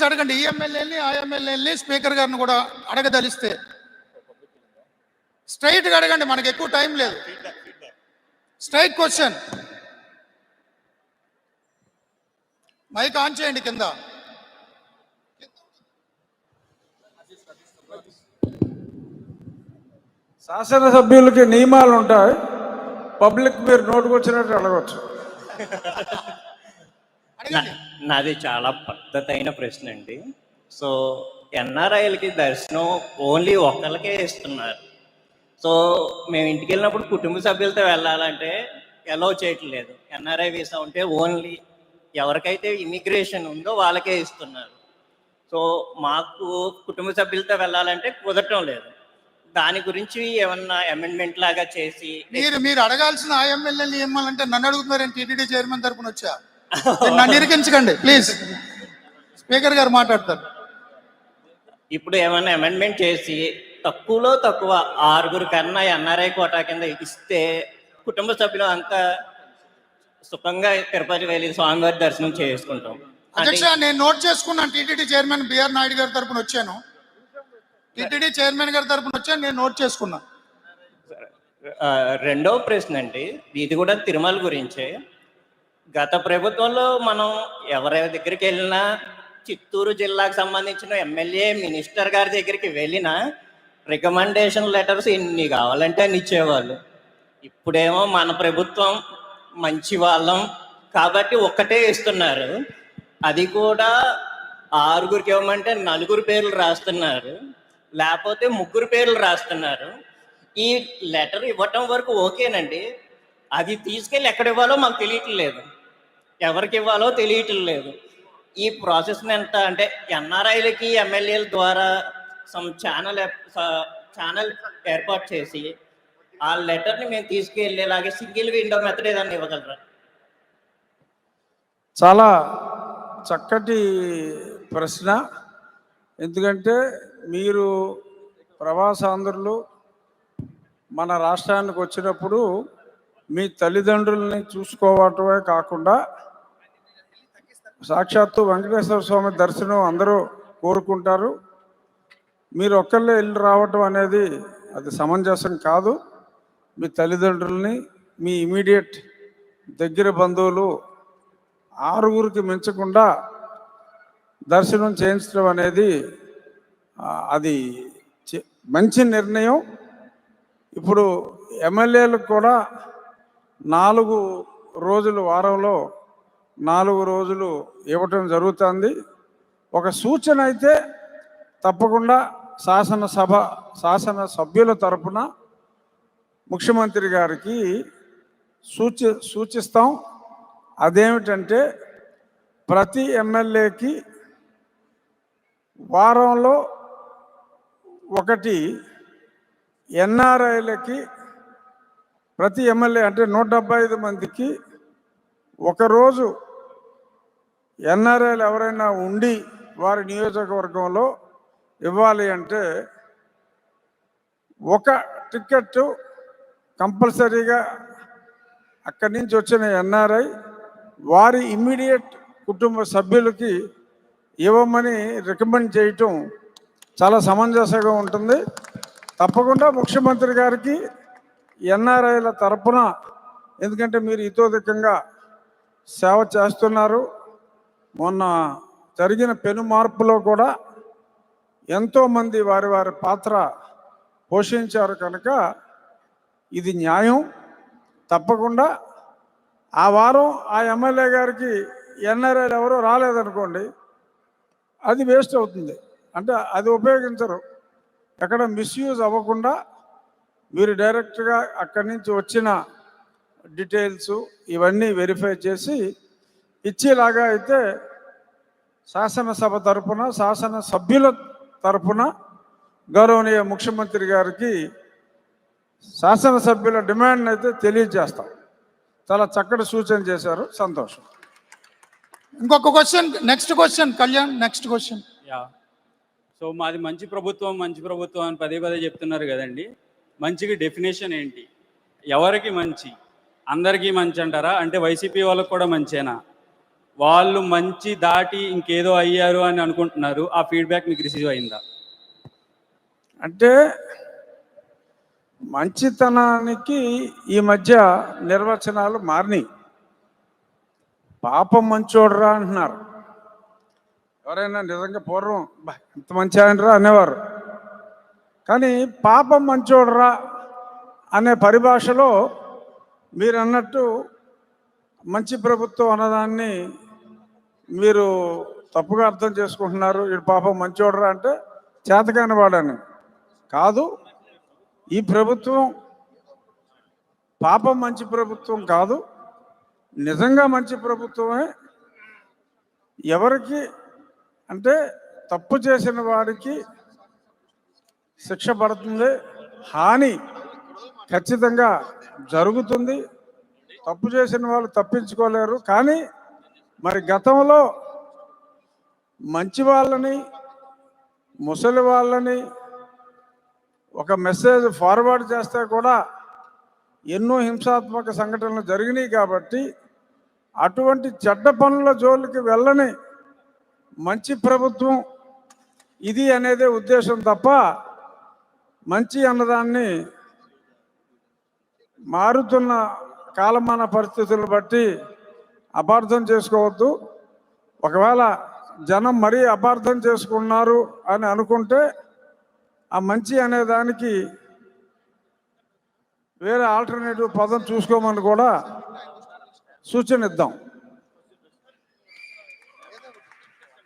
చూసి అడగండి ఈ ఎమ్మెల్యేని ఆ ఎమ్మెల్యేని స్పీకర్ గారిని కూడా అడగదలిస్తే. స్ట్రైట్గా అడగండి మనకి ఎక్కువ టైం లేదు. స్ట్రైట్ క్వశ్చన్ మైక్ ఆన్ చేయండి కింద. శాసనసభ్యులకి నియమాలు ఉంటాయి. పబ్లిక్ మీరు నోటుకొచ్చినట్టు అడగచ్చు. అడగవచ్చు నాది చాలా పద్ధతి అయిన ప్రశ్న అండి సో ఎన్ఆర్ఐలకి దర్శనం ఓన్లీ ఒక్కరికే ఇస్తున్నారు. సో మేము ఇంటికి వెళ్ళినప్పుడు కుటుంబ సభ్యులతో వెళ్ళాలంటే అలౌ చేయట్లేదు. ఎన్ఆర్ఐ వీసా ఉంటే ఓన్లీ ఎవరికైతే ఇమిగ్రేషన్ ఉందో వాళ్ళకే ఇస్తున్నారు. సో మాకు కుటుంబ సభ్యులతో వెళ్ళాలంటే కుదరటం లేదు. దాని గురించి ఏమన్నా అమెండ్మెంట్ లాగా చేసి మీరు మీరు అడగాల్సిన ఆ ఎమ్మెల్యేని ఏమాలంటే నన్ను అడుగుతున్నారని టీటీడీ చైర్మన్ తరపున వచ్చా? నన్ను ఇరికించకండి ప్లీజ్. స్పీకర్ గారు మాట్లాడతారు. ఇప్పుడు ఏమైనా అమెండ్మెంట్ చేసి తక్కువలో తక్కువ ఆరుగురు కన్నా ఎన్ఆర్ఐ కోటా కింద ఇస్తే కుటుంబ సభ్యులు అంతా సుఖంగా తిరుపతి వెళ్ళి స్వామివారి దర్శనం చేసుకుంటాం. అధ్యక్ష నేను నోట్ చేసుకున్నాను టీటీడీ చైర్మన్ బిఆర్ నాయుడు గారి తరపున వచ్చాను. టీటీడీ చైర్మన్ గారి తరపున వచ్చాను నేను నోట్ చేసుకున్నా. ఆ, రెండవ ప్రశ్న అండి. ఇది కూడా తిరుమల గురించే. గత ప్రభుత్వంలో మనం ఎవరి దగ్గరికి వెళ్ళినా చిత్తూరు జిల్లాకు సంబంధించిన ఎమ్మెల్యే మినిస్టర్ గారి దగ్గరికి వెళ్ళినా రికమెండేషన్ లెటర్స్ ఎన్ని కావాలంటే అన్ని ఇచ్చేవాళ్ళు. ఇప్పుడేమో మన ప్రభుత్వం మంచి వాళ్ళం కాబట్టి ఒక్కటే ఇస్తున్నారు. అది కూడా ఆరుగురికి ఇవ్వమంటే నలుగురు పేర్లు రాస్తున్నారు. లేకపోతే ముగ్గురు పేర్లు రాస్తున్నారు. ఈ లెటర్ ఇవ్వటం వరకు ఓకేనండి. అది తీసుకెళ్ళి ఎక్కడ ఇవ్వాలో మాకు తెలియట్లేదు. ఎవరికి ఇవ్వాలో తెలియట్లేదు ఈ ప్రాసెస్ ఎంత అంటే ఎన్ఆర్ఐలకి ఎమ్మెల్యేల ద్వారా సమ్ ఛానల్ ఛానల్ ఏర్పాటు చేసి ఆ లెటర్ని మేము తీసుకెళ్ళేలాగే సింగిల్ విండో మెథడ్ ఏదన్నా ఇవ్వగలరా? చాలా చక్కటి ప్రశ్న. ఎందుకంటే మీరు ప్రవాసాంధ్రులు మన రాష్ట్రానికి వచ్చినప్పుడు మీ తల్లిదండ్రుల్ని చూసుకోవటమే కాకుండా సాక్షాత్తు వెంకటేశ్వర స్వామి దర్శనం అందరూ కోరుకుంటారు. మీరు ఒక్కళ్ళే వెళ్ళి రావటం అనేది అది సమంజసం కాదు. మీ తల్లిదండ్రుల్ని మీ ఇమీడియట్ దగ్గర బంధువులు ఆరుగురికి మించకుండా దర్శనం చేయించడం అనేది అది మంచి నిర్ణయం. ఇప్పుడు ఎమ్మెల్యేలకు కూడా నాలుగు రోజులు వారంలో నాలుగు రోజులు ఇవ్వటం జరుగుతుంది. ఒక సూచన అయితే తప్పకుండా శాసనసభ శాసన సభ్యుల తరపున ముఖ్యమంత్రి గారికి సూచి సూచిస్తాం. అదేమిటంటే ప్రతి ఎమ్మెల్యేకి వారంలో ఒకటి ఎన్ఆర్ఐలకి ప్రతి ఎమ్మెల్యే అంటే నూట ఐదు మందికి ఒకరోజు ఎన్ఆర్ఐలు ఎవరైనా ఉండి వారి నియోజకవర్గంలో ఇవ్వాలి అంటే ఒక టికెట్ కంపల్సరీగా అక్కడి నుంచి వచ్చిన ఎన్ఆర్ఐ వారి ఇమ్మీడియట్ కుటుంబ సభ్యులకి ఇవ్వమని రికమెండ్ చేయటం చాలా సమంజసంగా ఉంటుంది. తప్పకుండా ముఖ్యమంత్రి గారికి ఎన్ఆర్ఐల తరపున ఎందుకంటే మీరు ఇతోధికంగా సేవ చేస్తున్నారు మొన్న జరిగిన పెను మార్పులో కూడా ఎంతోమంది వారి వారి పాత్ర పోషించారు కనుక ఇది న్యాయం. తప్పకుండా ఆ వారం ఆ ఎమ్మెల్యే గారికి ఎన్ఆర్ఐలు ఎవరో రాలేదనుకోండి అది వేస్ట్ అవుతుంది. అంటే అది ఉపయోగించరు. ఎక్కడ మిస్యూజ్ అవ్వకుండా మీరు డైరెక్ట్గా అక్కడి నుంచి వచ్చిన డీటెయిల్స్ ఇవన్నీ వెరిఫై చేసి ఇచ్చేలాగా అయితే శాసనసభ తరపున శాసన సభ్యుల తరపున గౌరవనీయ ముఖ్యమంత్రి గారికి శాసనసభ్యుల డిమాండ్ అయితే తెలియజేస్తాం. చాలా చక్కటి సూచన చేశారు. సంతోషం. ఇంకొక question next question Kalyan next question. Yeah. So మాది మంచి ప్రభుత్వం మంచి ప్రభుత్వం అని పదే పదే చెప్తున్నారు కదండి. మంచికి డెఫినేషన్ ఏంటి? ఎవరికి మంచి? అందరికీ మంచి అంటారా? అంటే వైసీపీ వాళ్ళకి కూడా మంచేనా? వాళ్ళు మంచి దాటి ఇంకేదో అయ్యారు అని అనుకుంటున్నారు ఆ ఫీడ్బ్యాక్ మీకు రిసీవ్ అయిందా? అంటే మంచితనానికి ఈ మధ్య నిర్వచనాలు మారినాయి. పాపం మంచోడరా అంటున్నారు. ఎవరైనా నిజంగా పూర్వం ఎంత మంచి ఆయనరా అనేవారు. కానీ పాపం మంచోడరా అనే పరిభాషలో మీరు అన్నట్టు మంచి ప్రభుత్వం అన్నదాన్ని మీరు తప్పుగా అర్థం చేసుకుంటున్నారు ఈ పాపం మంచోడరా అంటే చేతకాని వాడని. కాదు ఈ ప్రభుత్వం పాపం మంచి ప్రభుత్వం కాదు నిజంగా మంచి ప్రభుత్వమే. ఎవరికి అంటే తప్పు చేసిన వాడికి శిక్ష పడుతుంది హాని ఖచ్చితంగా జరుగుతుంది. తప్పు చేసిన వాళ్ళు తప్పించుకోలేరు కానీ మరి గతంలో మంచి వాళ్ళని ముసలి వాళ్ళని ఒక మెసేజ్ ఫార్వర్డ్ చేస్తే కూడా ఎన్నో హింసాత్మక సంఘటనలు జరిగినాయి కాబట్టి అటువంటి చెడ్డ పనుల జోలికి వెళ్ళని మంచి ప్రభుత్వం ఇది అనేదే ఉద్దేశం తప్ప మంచి అన్నదాన్ని మారుతున్న కాలమాన పరిస్థితులను బట్టి అపార్థం చేసుకోవద్దు. ఒకవేళ జనం మరీ అపార్థం చేసుకున్నారు అని అనుకుంటే ఆ మంచి అనే దానికి వేరే ఆల్టర్నేటివ్ పదం చూసుకోమని కూడా సూచన ఇద్దాం